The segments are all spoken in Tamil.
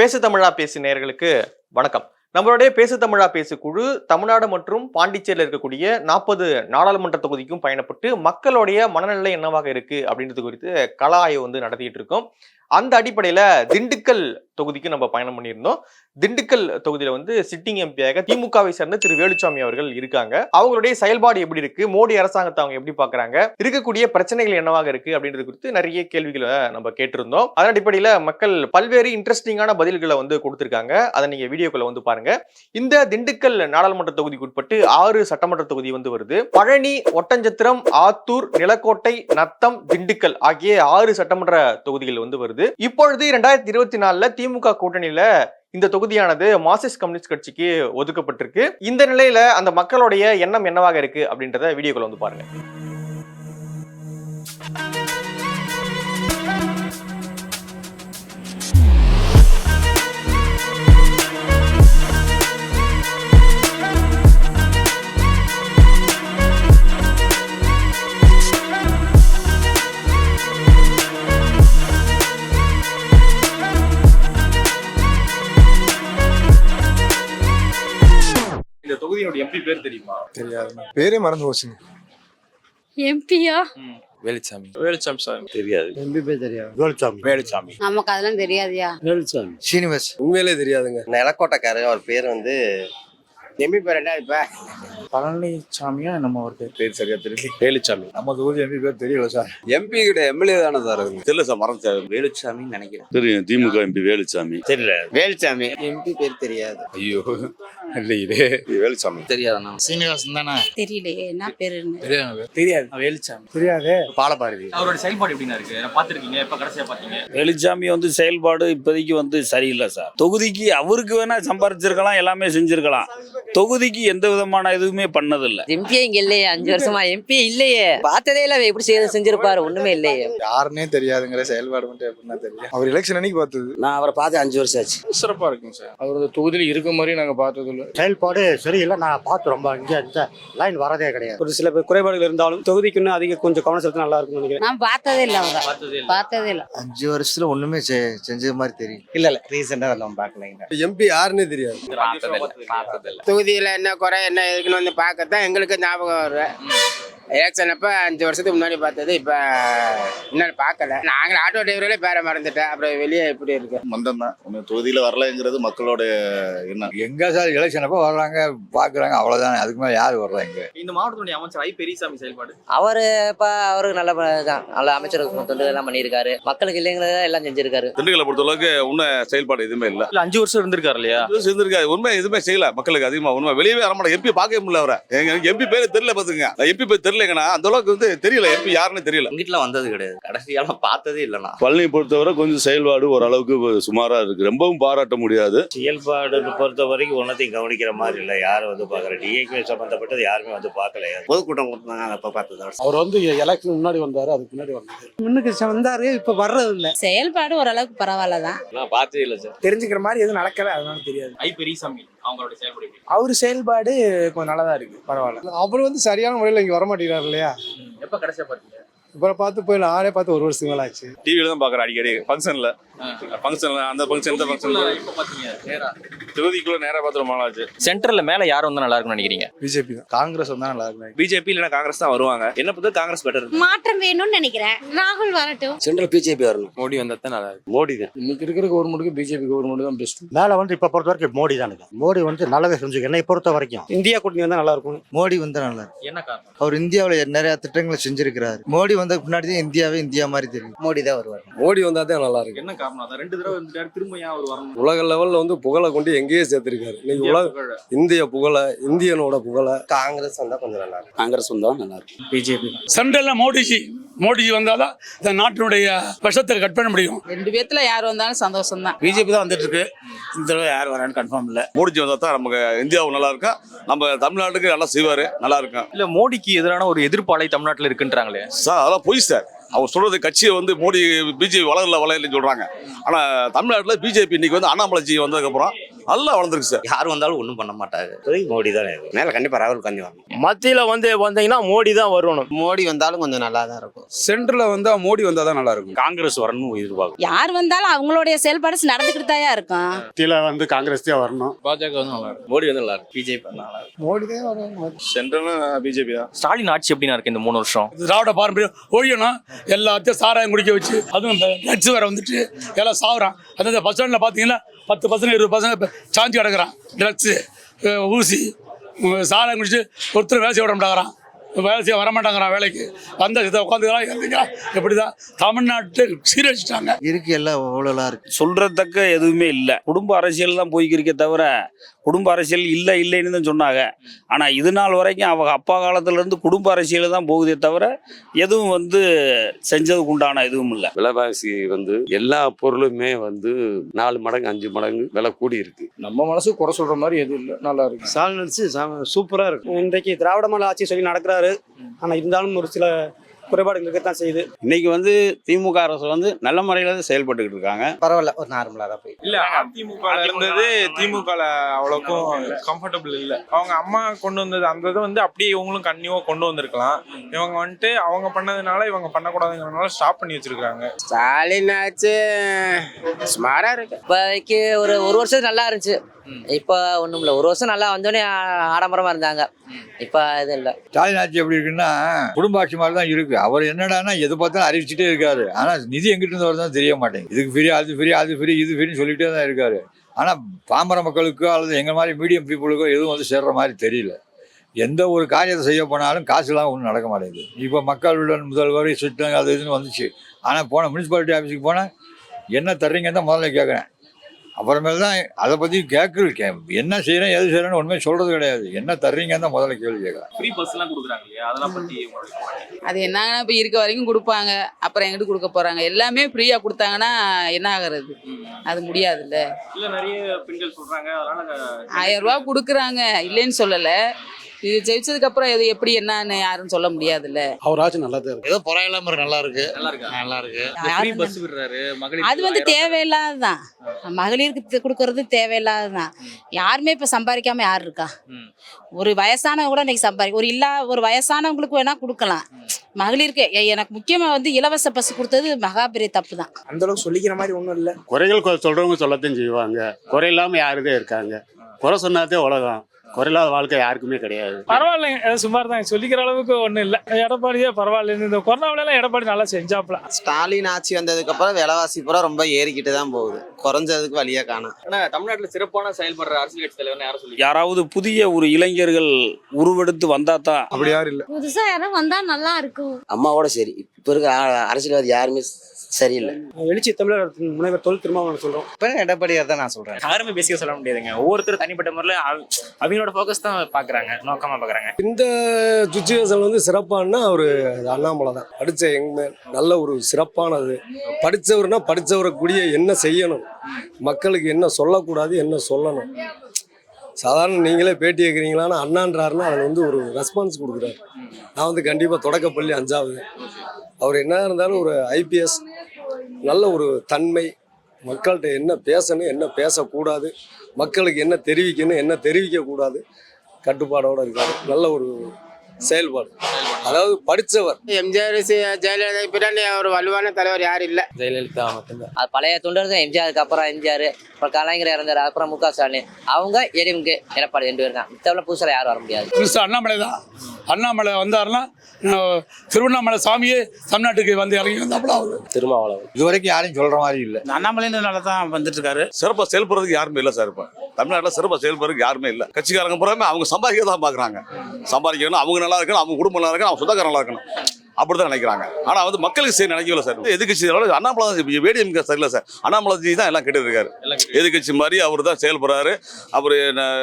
பேசு தமிழா பேசு நேர்களுக்கு வணக்கம். நம்மளுடைய பேசு தமிழா பேசு குழு தமிழ்நாடு மற்றும் பாண்டிச்சேரியில் இருக்கக்கூடிய நாற்பது நாடாளுமன்ற தொகுதிக்கும் பயணப்பட்டு மக்களுடைய மனநிலை என்னவாக இருக்கு அப்படின்றது குறித்து கலா ஆய்வு வந்து நடத்திட்டு இருக்கோம். அந்த அடிப்படையில திண்டுக்கல் தொகுதிக்கு நம்ம பயணம் பண்ணியிருந்தோம். திண்டுக்கல் தொகுதியில வந்து சிட்டிங் எம்பியாக திமுகவை சேர்ந்த திரு வேலுச்சாமி அவர்கள் இருக்காங்க. அவங்களுடைய செயல்பாடு எப்படி இருக்கு? மோடி அரசாங்கத்தை அவங்க எப்படி பாக்குறாங்க? இருக்கக்கூடிய பிரச்சனைகள் என்னவாக இருக்கு? அப்படின்றது குறித்து நிறைய கேள்விகளை நம்ம கேட்டிருந்தோம். அதன் அடிப்படையில மக்கள் பல்வேறு இன்ட்ரெஸ்டிங்கான பதில்களை வந்து கொடுத்திருக்காங்க. அதை நீங்க வீடியோக்குள்ள வந்து பாருங்க. இந்த திண்டுக்கல் நாடாளுமன்ற தொகுதிக்கு உட்பட்டு ஆறு சட்டமன்ற தொகுதி வந்து வருது. பழனி ஒட்டஞ்சத்திரம் ஆத்தூர் நிலக்கோட்டை நத்தம் திண்டுக்கல் ஆகிய ஆறு சட்டமன்ற தொகுதிகள் வந்து வருது. இப்பொழுது இரண்டாயிரத்தி இருபத்தி நாலுல திமுக கூட்டணியில இந்த தொகுதியானது மார்க்சிஸ்ட் கம்யூனிஸ்ட் கட்சிக்கு ஒதுக்கப்பட்டிருக்கு. இந்த நிலையில அந்த மக்களுடைய எண்ணம் என்னவாக இருக்கு அப்படின்றத வீடியோக்குள்ள வந்து பாருங்க. எம்பி பேர் தெரியுமா? தெரியாதுண்ணா பேரே மறந்து போச்சுங்க. எம்பியா? வேலுச்சாமி. வேலுச்சாமி சார் தெரியாது. எம்பி பேர் தெரியாது. வேலுச்சாமி. வேலுச்சாமி. நமக்கு அதெல்லாம் தெரியாதுயா? வேலுச்சாமி. சீனிவாஸ். உண்மையிலே தெரியாதுங்க. நிலக்கோட்டைக்காரர் அவர் பேர் வந்து எம்பி பேர் என்ன இப்ப? பழனிசாமியா நம்ம ஒரு பேர். பேர் சரியா தெரியல. வேலுச்சாமி. நம்ம தொகுதி எம்பி பேர் தெரியல சார். எம்பி கிட்ட எம்எல்ஏ தானே சார் தெரியல சார் மறந்து வேலுச்சாமின்னு நினைக்கிறேன். தெரியும் திமுக எம்பி வேலுச்சாமி. தெரியல. வேலுச்சாமி. எம்பி பேர் தெரியாது. ஐயோ. இல்லையே வேலுச்சாமி. தெரியாதண்ணா. சீனிவாசன் தானே? தெரியலையே என்ன பேருன்னு தெரியாது. வேலுச்சாமி. தெரியாது. பாலபாரதி. அவரோட செயல்பாடு எப்படின்னா இருக்கு? பாத்துருக்கீங்க எப்ப கடைசியா பாத்தீங்க வெளிச்சாமி வந்து செயல்பாடு இப்போதைக்கு வந்து சரியில்லை சார். தொகுதிக்கு அவருக்கு வேணா சம்பாரிச்சிருக்கலாம் எல்லாமே செஞ்சிருக்கலாம். தொகுதிக்கு எந்த விதமான எதுவுமே பண்ணதில்லை. எம்பியே இங்க இல்லையே அஞ்சு வருஷமா எம்பி இல்லையே. பார்த்ததே இல்ல எப்படி செய்ய செஞ்சிருப்பாரு ஒண்ணுமே இல்லையே. யாருன்னே தெரியாதுங்கிற செயல்பாடு மட்டும் எப்படின்னா தெரியும். அவர் எலெக்ஷன் அன்னைக்கு பார்த்தது? நான் அவரை பார்த்து அஞ்சு வருஷம் ஆச்சு. சிறப்பா இருக்குங்க சார். அவரோட தொகுதியில் இருக்க மாதிரி நாங்க பார்த்தது இல்ல செயல்பாடு சரியில்லை. நான் பார்த்து ரொம்ப இங்கே இந்த லைன் வரதே கிடையாது. ஒரு சில குறைபாடுகள் இருந்தாலும் தொகுதிக்கு இன்னும் அதிக கொஞ்சம் கவனம் செலுத்த நல்லா இருக்கும்னு நினைக்கிறேன். நான் பார்த்ததே இல்லை அவரை. பார்த்ததே இல்லை. அஞ்சு வருஷத்துல ஒண்ணுமே செஞ்ச மாதிரி தெரியும். இல்ல இல்ல. ரீசெண்டா நம்ம பாக்கல எம்பி யாருன்னே தெரியாது. தொகுதியில என்ன குறை என்ன இருக்குன்னு வந்து பார்க்கத்தான் எங்களுக்கு ஞாபகம் வரும் எலெக்ஷன் அப்ப அஞ்சு வருஷத்துக்கு முன்னாடி பார்த்தது இப்ப இன்னும் பார்க்கல. நாங்க ஆட்டோ டிரைவரே பேரை மறந்துட்டேன். அப்புறம் வெளியே எப்படி இருக்கு? மந்தம் தான் ஒன்றும் தொகுதியில வரலைங்கிறது மக்களோட எண்ணம். எங்க சார் எலெக்ஷன் அப்போ வர்றாங்க பாக்குறாங்க அவ்வளவுதான். அதுக்கு மேல யாரு வர்றாங்க இந்த மாவட்டத்துடைய அமைச்சர் ஐ பெரியசாமி செயல்பாடு? அவரு இப்ப அவருக்கு நல்ல தான் நல்ல அமைச்சருக்கு தொண்டு எல்லாம் பண்ணியிருக்காரு. மக்களுக்கு இல்லைங்கிறத எல்லாம் செஞ்சிருக்காரு. திண்டுக்கலை பொறுத்தளவுக்கு உன்ன செயல்பாடு எதுவுமே இல்ல. இல்ல அஞ்சு வருஷம் இருந்திருக்காரு இல்லையா? இருந்திருக்காது உண்மை எதுவுமே செய்யல. மக்களுக்கு அதிகமா உண்மை. வெளியவே வர மாட்டேன் எம்பி பார்க்கவே முடியல அவரை. எனக்கு எம்பி பேரு தெரியல பாத்துங்க எம்பி பேர் தெரியலங்கண்ணா அந்த அளவுக்கு வந்து தெரியல எம்பி யாருன்னு தெரியல. வீட்டுல வந்தது கிடையாது. கடைசியால பார்த்ததே இல்லைண்ணா. பழனி பொறுத்தவரை கொஞ்சம் செயல்பாடு ஓரளவுக்கு சுமாரா இருக்கு. ரொம்பவும் பாராட்ட முடியாது. செயல்பாடு பொறுத்த வரைக்கும் ஒன்றத்தையும் கவனிக்கிற மாதிரி இல்லை. யாரும் வந்து பார்க்கல. டிஏகே சம்மந்தப்பட்டது யாருமே வந்து பார்க்கல. பொதுக்கூட்டம் கொடுத்தாங்க அப்ப பார்த்தது அவர் வந்து எலெக்ஷன் முன்னாடி வந்தாரு அதுக்கு முன்னாடி வந்தாரு. முன்னுக்கு வந்தாரு இப்ப வர்றது இல்ல. செயல்பாடு ஓரளவுக்கு பரவாயில்ல தான். நான் பார்த்ததே இல்லை சார். தெரிஞ்சுக்கிற மாதிரி எதுவும் நடக்கல அதனால தெரியாது. ஐ பெரியசாமி. அவங்களோட செயல்பாடு? அவர் செயல்பாடு கொஞ்சம் நல்லதா இருக்கு. பரவாயில்ல. அவர் வந்து சரியான முறையில் இங்க வர மாட்டேங்கிறாரு இல்லையா எப்ப கடைசியா பாத்தீங்க? இப்ப பார்த்து போய் நானே பார்த்து ஒரு மேல ஆச்சு. டிவில தான் பாக்குறேன் அடிக்கடி. ஃபங்க்ஷன்ல ஃபங்க்ஷன்ல அந்த ஃபங்க்ஷன் இந்த நேரா தொகுதிக்குள்ள நேரா. பார்த்து ரொம்ப நாள் ஆச்சு சென்டர்ல மேல யார் வந்தா நல்லா இருக்கும்னு நினைக்கிறீங்க? பிஜேபி தான். காங்கிரஸ் வந்தா நல்லா இருக்கும் பிஜேபி இல்லைன்னா காங்கிரஸ் தான் வருவாங்க. என்ன பொறுத்த காங்கிரஸ் பெட்டர் மாற்றம் வேணும்னு நினைக்கிறேன். ராகுல் வரட்டும். சென்ட்ரல் பிஜேபி வரணும். மோடி வந்தா தான் நல்லா இருக்கும். மோடி தான். இன்னைக்கு இருக்கிற கவர்மெண்ட்டுக்கு பிஜேபி கவர்மெண்ட் தான் பெஸ்ட் மேல வந்து இப்ப பொறுத்த வரைக்கும் மோடி தானுங்க மோடி வந்து நல்லதே செஞ்சுக்க. என்னை பொறுத்த வரைக்கும் இந்தியா கூட்டணி வந்தா நல்லா இருக்கும். மோடி வந்தா நல்லா இருக்கும். என்ன காரணம்? அவர் இந்தியாவில் நிறைய திட்டங்களை செஞ்சிருக்கிறாரு. மோடி வந்த பின்னாடி தான் இந்தியாவே இந்தியா மாதிரி தெரியும். மோடி தான் வருவார். மோடி வந்தா தான் நல்லா இருக்கு என்ன காரணம் அதான் ரெண்டு தடவை வந்துட்டாரு திரும்ப ஏன் அவர் வரணும்? உலக லெவல்ல வந்து புகழை கொண்டு எங்கேயே சேர்த்திருக்காரு. இன்னைக்கு இந்தியா உலக புகழ. இந்திய புகழை இந்தியனோட புகழை. காங்கிரஸ் வந்தா கொஞ்சம் நல்லா இருக்கும். காங்கிரஸ் வந்தா நல்லா இருக்கும். பிஜேபி சென்ட்ரல்ல மோடிஜி மோடிஜி வந்தாதான் இந்த நாட்டினுடைய விஷத்தை கட் பண்ண முடியும். ரெண்டு பேத்துல யார் வந்தாலும் சந்தோஷம் தான் பிஜேபி தான் வந்துட்டு இருக்கு. இந்த தடவை யார் வரான்னு கன்ஃபார்ம் இல்லை. மோடிஜி வந்தா தான் நமக்கு இந்தியாவும் நல்லா இருக்கும். நம்ம தமிழ்நாட்டுக்கு நல்லா செய்வாரு நல்லா இருக்கும். இல்ல மோடிக்கு எதிரான ஒரு எதிர்ப்பாலை தமிழ்நாட்டுல இருக்குன்றாங்களே. சார் அதெல்லாம் பொய் சார். அவர் சொல்றது கட்சியை வந்து மோடி பிஜேபி வளரல வளரலன்னு சொல்றாங்க. ஆனா தமிழ்நாட்டில் பிஜேபி இன்னைக்கு வந்து அண்ணாமலைஜி வந்ததுக்கப்புறம் நல்லா வளர்ந்துருக்கு சார். யார் வந்தாலும் ஒன்றும் பண்ண மாட்டாரு. மோடி தானே மேல கண்டிப்பா ராகுல் காந்தி வரணும். மத்தியில வந்து வந்தீங்கன்னா மோடி தான் வரணும். மோடி வந்தாலும் கொஞ்சம் நல்லா தான் இருக்கும். சென்டர்ல வந்தா மோடி வந்தா தான் நல்லா இருக்கும். காங்கிரஸ் வரணும் எதிர்பார்க்கும் யார் வந்தாலும் அவங்களுடைய செயல்பாடு நடந்துக்கிட்டு தான் இருக்கும். மத்தியில வந்து காங்கிரஸ் தான் வரணும். பாஜக வந்து நல்லா இருக்கும். மோடி வந்து நல்லா இருக்கும். பிஜேபி நல்லா இருக்கும். மோடி தான் வரணும். சென்ட்ரலும் பிஜேபி தான். ஸ்டாலின் ஆட்சி எப்படின்னா இருக்கு இந்த மூணு வருஷம்? திராவிட பாரம்பரியம். ஒழியணும் எல்லாத்தையும் சாராயம் குடிக்க வச்சு அதுவும் ட்ரக்ஸ் வேற வந்துட்டு எல்லாம் சாகுறான் அதாவது பஸ் ஸ்டாண்டில் பார்த்தீங்கன்னா பத்து பசங்க இருபது பசங்க சாஞ்சி கிடக்குறான் ட்ரக்ஸு ஊசி சாலை சாராயம் குடிச்சு ஒருத்தர் வேலை செய்ய விட மாட்டாங்கிறான். வேலை செய்ய வர மாட்டாங்கிறான் வேலைக்கு. வந்த உட்காந்துக்கிறான் இறந்துக்கிறான் இப்படி தான் தமிழ்நாட்டை சீரழிச்சிட்டாங்க. இருக்கு எல்லாம் அவ்வளோலாம் இருக்கு. சொல்றதக்க எதுவுமே இல்லை. குடும்ப அரசியல் தான் போய்க்கிருக்கே தவிர குடும்ப அரசியல் இல்லை இல்லைன்னு தான் சொன்னாங்க. ஆனால் இது நாள் வரைக்கும் அவங்க அப்பா காலத்துல இருந்து குடும்ப அரசியல் தான் போகுதே தவிர எதுவும் வந்து செஞ்சதுக்கு உண்டான எதுவும் இல்லை. விலைவாசி வந்து எல்லா பொருளுமே வந்து நாலு மடங்கு அஞ்சு மடங்கு விலை கூடி இருக்கு நம்ம மனசு குறை சொல்ற மாதிரி எதுவும் இல்லை. நல்லா இருக்கு. ஸ்டாலின் வச்சு சூப்பரா இருக்கும் இன்றைக்கு திராவிட மாடல் ஆட்சி சொல்லி நடக்கிறாரு ஆனா இருந்தாலும் ஒரு சில குறைபாடுகள் இருக்கத்தான் செய்யுது. இன்னைக்கு வந்து திமுக அரசு வந்து நல்ல முறையில் செயல்பட்டுக்கிட்டு இருக்காங்க. பரவாயில்ல ஒரு நார்மலா தான் போய் இல்ல அதிமுக இருந்தது திமுக அவ்வளோக்கும் கம்ஃபர்டபிள் இல்ல அவங்க அம்மா கொண்டு வந்தது அந்த இது வந்து அப்படியே இவங்களும் கன்னியூவா கொண்டு வந்திருக்கலாம். இவங்க வந்துட்டு அவங்க பண்ணதுனால இவங்க பண்ணக்கூடாதுங்கிறதுனால ஸ்டாப் பண்ணி வச்சிருக்காங்க. ஸ்டாலின் ஆச்சு. சுமாரா இருக்கு. இப்போதைக்கு ஒரு ஒரு வருஷம் நல்லா இருந்துச்சு. இப்போ ஒன்றும் இல்லை. ஒரு வருஷம் நல்லா வந்தோடனே ஆடம்பரமாக இருந்தாங்க. இப்போ இது இல்லை. ஸ்டாலின் ஆட்சி எப்படி இருக்குன்னா குடும்ப ஆட்சி மாதிரி தான் இருக்கு. அவர் என்னடானா எது பார்த்தாலும் அறிவிச்சுட்டே இருக்காரு. ஆனால் நிதி எங்கிட்ட இருந்து வருதுன்னு தெரிய மாட்டேங்குது. இதுக்கு ஃப்ரீ அது ஃப்ரீ அது ஃப்ரீ இது ஃப்ரீன்னு சொல்லிகிட்டே தான் இருக்காரு. ஆனால் பாமர மக்களுக்கோ அல்லது எங்கள் மாதிரி மீடியம் பீப்புளுக்கோ எதுவும் வந்து சேர்ற மாதிரி தெரியல. எந்த ஒரு காரியத்தை செய்ய போனாலும் காசுலாம் ஒன்றும் நடக்க மாட்டேங்குது. இப்போ மக்களுடன் முதல்வர் சுற்றம் அது இதுன்னு வந்துச்சு. ஆனால் போன முனிசிபாலிட்டி ஆஃபீஸுக்கு போனால் என்ன தர்றீங்கன்னு தான் முதல்ல கேட்குறேன் அப்புறமேல தான் அதை பற்றி கேட்குறது கே என்ன செய்கிறேன் எது செய்கிறேன்னு ஒன்றுமே சொல்கிறது கிடையாது. என்ன தர்றீங்கன்னு தான் முதல்ல கேள்வி கேட்குறேன். ஃப்ரீ பஸ் எல்லாம் கொடுக்குறாங்க இல்லையா? அதெல்லாம் பத்தி அது என்னங்கன்னா இப்போ இருக்க வரைக்கும் கொடுப்பாங்க. அப்புறம் எங்கிட்டு கொடுக்க போறாங்க. எல்லாமே ஃப்ரீயா கொடுத்தாங்கன்னா என்ன ஆகுறது? அது முடியாதுல்ல. இல்ல நிறைய பெண்கள் சொல்றாங்க. அதனால ஆயிரம் ரூபா கொடுக்குறாங்க. இல்லைன்னு சொல்லல. இது ஜெயிச்சதுக்கு அப்புறம் இது எப்படி என்னன்னு யாரும் சொல்ல முடியாதுல்ல. அவர் ஆட்சி நல்லா தான் ஏதோ பரவாயில்லாம நல்லா இருக்கு. நல்லா இருக்கா? நல்லா இருக்கு. பஸ் விடுறாரு மகளிர் அது வந்து தேவையில்லாததான். மகளிருக்கு கொடுக்கறது தேவையில்லாததான். யாருமே இப்ப சம்பாதிக்காம யார் இருக்கா. ஒரு வயசானவங்க கூட இன்னைக்கு சம்பாதி ஒரு இல்லா ஒரு வயசானவங்களுக்கு வேணா கொடுக்கலாம். மகளிருக்கு எனக்கு முக்கியமா வந்து இலவச பஸ் கொடுத்தது மகா பெரிய தப்பு தான் அந்த அளவுக்கு சொல்லிக்கிற மாதிரி ஒன்றும் இல்லை. குறைகள் சொல்றவங்க சொல்லத்தான் செய்வாங்க. குறை இல்லாம யாருதே இருக்காங்க. குறை சொன்னாதே உலகம். குறையில்லாத வாழ்க்கை யாருக்குமே கிடையாது. பரவாயில்லைங்க. சுமார் தான் சொல்லிக்கிற அளவுக்கு ஒன்றும் இல்லை. எடப்பாடியே பரவாயில்ல. இந்த கொரோனாவிலாம் எடப்பாடி நல்லா செஞ்சாப்ல. ஸ்டாலின் ஆட்சி வந்ததுக்கு அப்புறம் விலைவாசி பூரா ரொம்ப ஏறிக்கிட்டு தான் போகுது. குறைஞ்சதுக்கு வழியா காணும். ஆனா தமிழ்நாட்டுல சிறப்பான செயல்படுற அரசியல் கட்சி தலைவர் யாரும் சொல்லி யாராவது புதிய ஒரு இளைஞர்கள் உருவெடுத்து வந்தா தான் அப்படி யாரும் இல்ல புதுசா யாரும் வந்தா நல்லா இருக்கும். அம்மாவோட சரி. இப்போ இருக்க அரசியல்வாதி யாருமே சரியில்லை. எழுச்சி தமிழர் முனைவர் தொல் திருமாவளவன் சொல்றோம். இப்போ எடப்பாடியார் தான் நான் சொல்றேன். யாருமே பேசிக்க சொல்ல முடியாதுங்க. ஒவ்வொருத்தரும் தனிப்பட்ட முறையில் அவங்களோட ஃபோக்கஸ் தான் பார்க்குறாங்க நோக்கமாக பார்க்குறாங்க இந்த சுச்சுவேஷன் வந்து சிறப்பானா ஒரு அண்ணாமலை தான். படித்த எங்க நல்ல ஒரு சிறப்பானது. படித்தவர்னா படித்தவரை கூடிய என்ன செய்யணும்? மக்களுக்கு என்ன சொல்லக்கூடாது என்ன சொல்லணும்? சாதாரண நீங்களே பேட்டி கேட்குறீங்களான்னு அண்ணான்றாருன்னா அதில் வந்து ஒரு ரெஸ்பான்ஸ் கொடுக்குறாரு. நான் வந்து கண்டிப்பாக தொடக்கப்பள்ளி அஞ்சாவது. அவர் என்ன இருந்தாலும் ஒரு ஐபிஎஸ் நல்ல ஒரு தன்மை மக்கள்கிட்ட என்ன பேசணும் என்ன பேசக்கூடாது மக்களுக்கு என்ன தெரிவிக்கணும் என்ன தெரிவிக்கக்கூடாது கட்டுப்பாடோட இருக்காரு. நல்ல ஒரு செயல்பாடு. அதாவது படித்தவர் எம்ஜிஆர் ஜெயலலிதா பின்னாடி ஒரு வலுவான தலைவர் யாரும் இல்லை. ஜெயலலிதா மட்டும்தான். அது பழைய தொண்டர் தான் எம்ஜிஆருக்கு அப்புறம் எம்ஜிஆர் அப்புறம் கலைஞர் இறந்தார் அப்புறம் முக ஸ்டாலின். அவங்க எடிஎம்கே எடப்பாடி ரெண்டு பேர் தான். மித்தவெல்லாம் புதுசாக யாரும் வர முடியாது. புதுசா அண்ணாமலை தான். அண்ணாமலை வந்தாருன்னா திருவண்ணாமலை சாமியே தமிழ்நாட்டுக்கு வந்து இறங்கி வந்தாப்புல அவரு. திருமாவளவன். இது வரைக்கும் யாரையும் சொல்கிற மாதிரி இல்லை. அண்ணாமலைன்றனால தான் வந்துட்டு இருக்காரு சிறப்பா செயல்படுறதுக்கு யாருமே இல்லை சார் இப்போ. தமிழ்நாட்டில் சிறப்பா செயல்படுறதுக்கு யாருமே இல்லை. கட்சிக்காரங்க பூராமே அவங்க சம்பாதிக்க தான் பார்க்குறாங்க சம்பாதிக்கணும் அவங்க நல்லா இருக்கணும் அவங்க குடும்பம் நல்லா இருக்கணும் அவங்க சொந்தக்காரங்க நல்லா இருக்கணும். அப்படிதான் நினைக்கிறாங்க. ஆனா வந்து மக்களுக்கு சரி நினைக்கல சார். எதிர்கட்சி அண்ணாமலை தான் வேடிஎம்கே சரியில்லை சார். அண்ணாமலை தான் எல்லாம் கெட்டு இருக்காரு. எதிர்கட்சி மாதிரி அவர் தான் செயல்படுறாரு அவர்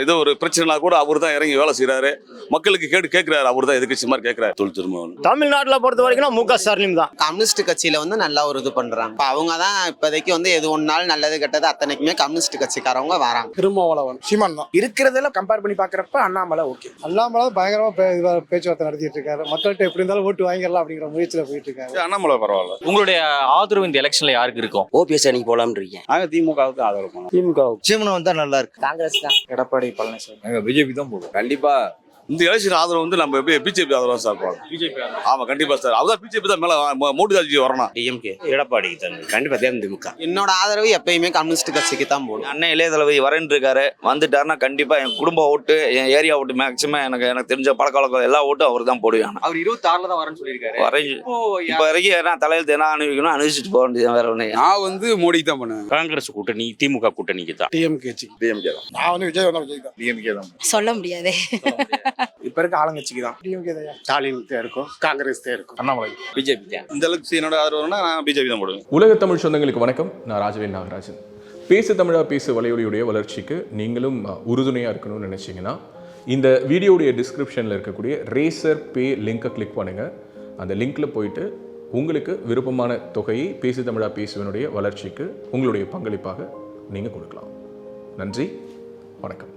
இது ஒரு பிரச்சனைனா கூட அவர் தான் இறங்கி வேலை செய்றாரு. மக்களுக்கு கேட்டு கேட்கிறாரு. அவர் தான் எதிர்கட்சி மாதிரி கேட்கிறாரு. தொல் திருமாவளவன் தமிழ்நாட்டுல பொறுத்த வரைக்கும் முக ஸ்டாலின் தான். கம்யூனிஸ்ட் கட்சியில வந்து நல்லா ஒரு இது பண்றாங்க. இப்போ அவங்க தான் இப்போதைக்கு வந்து எது ஒன்னாலும் நல்லது கெட்டது அத்தனைக்குமே கம்யூனிஸ்ட் கட்சிக்காரவங்க வராங்க. திருமாவளவன். சீமான் தான். இருக்கிறதெல்லாம் கம்பேர் பண்ணி பாக்குறப்ப அண்ணாமலை ஓகே அண்ணாமலை பயங்கரமா பே- இதுவா பேச்சுவார்த்தை நடத்திட்டு இருக்காரு. மக்கள்கிட்ட எப்படி இருந்தாலும் ஓட்டு வாங்கிடலாம். அப்படிங்கிற முயற்சியில் போயிட்டு இருக்காரு அண்ணாமலை பரவாயில்ல. உங்களுடைய ஆதரவு இந்த எலெக்ஷன்ல யாருக்கு இருக்கும்? ஓபிஎஸ் அன்னைக்கு போலாம்னு இருக்கேன். நாங்கள் திமுகவுக்கு ஆதரவு பண்ணோம். திமுக சீமனம் வந்தா நல்லா இருக்கு. காங்கிரஸ் தான். எடப்பாடி பழனிசாமி. நாங்கள் பிஜேபி தான் போடுவோம். கண்டிப்பா இந்த எலெக்ஷன் ஆதரவு வந்து நம்ம பிஜேபி ஆதரவு சார் போகலாம் பிஜேபி ஆமா கண்டிப்பா சார். அவதான் பிஜேபி தான் மேல மோடி தாஜி வரணும். டிஎம்கே எடப்பாடி தான் கண்டிப்பா தேமுதிமுக என்னோட ஆதரவு எப்பயுமே கம்யூனிஸ்ட் கட்சிக்கு தான் போடும். அண்ணன் இளைய தளபதி வரேன் இருக்காரு. வந்துட்டாருன்னா கண்டிப்பா என் குடும்ப ஓட்டு என் ஏரியா ஓட்டு மேக்சிமம் எனக்கு எனக்கு தெரிஞ்ச பழக்க வழக்கம் எல்லா ஓட்டும் அவர் தான் போடுவேன் அவர் இருபத்தி ஆறுல தான் வரேன்னு சொல்லியிருக்காரு. வரை இப்போ இப்போ வரைக்கும் நான் தலையில் என்ன அணிவிக்கணும் அணிவிச்சிட்டு போக வேண்டியது வேற ஒன்று நான் வந்து மோடி தான் பண்ணுவேன். காங்கிரஸ் கூட்டணி திமுக கூட்டணிக்கு தான். டிஎம்கே டிஎம்கே தான். நான் வந்து விஜய் வந்தா விஜய் தான். டிஎம்கே தான். சொல்ல முடியாதே. இப்போ இருக்க ஆளுங்கட்சிக்கு தான். டிஎம்கே தான் ஸ்டாலின் தான் இருக்கும் காங்கிரஸ் தான் இருக்கும். அண்ணாமலை. பிஜேபி தான். இந்த அளவுக்கு என்னோட ஆதரவுனா நான் பிஜேபி தான் போடுவேன். உலக தமிழ் சொந்தங்களுக்கு வணக்கம். நான் ராஜவேல் நாகராஜன். பேசு தமிழா பேசு வலையொலியுடைய வளர்ச்சிக்கு நீங்களும் உறுதுணையாக இருக்கணும்னு நினச்சிங்கன்னா இந்த வீடியோடைய டிஸ்கிரிப்ஷனில் இருக்கக்கூடிய ரேசர் பே லிங்கை கிளிக் பண்ணுங்கள் அந்த லிங்க்கில் போயிட்டு உங்களுக்கு விருப்பமான தொகையை பேசு தமிழா பேசுவனுடைய வளர்ச்சிக்கு உங்களுடைய பங்களிப்பாக நீங்கள் கொடுக்கலாம். நன்றி. வணக்கம்.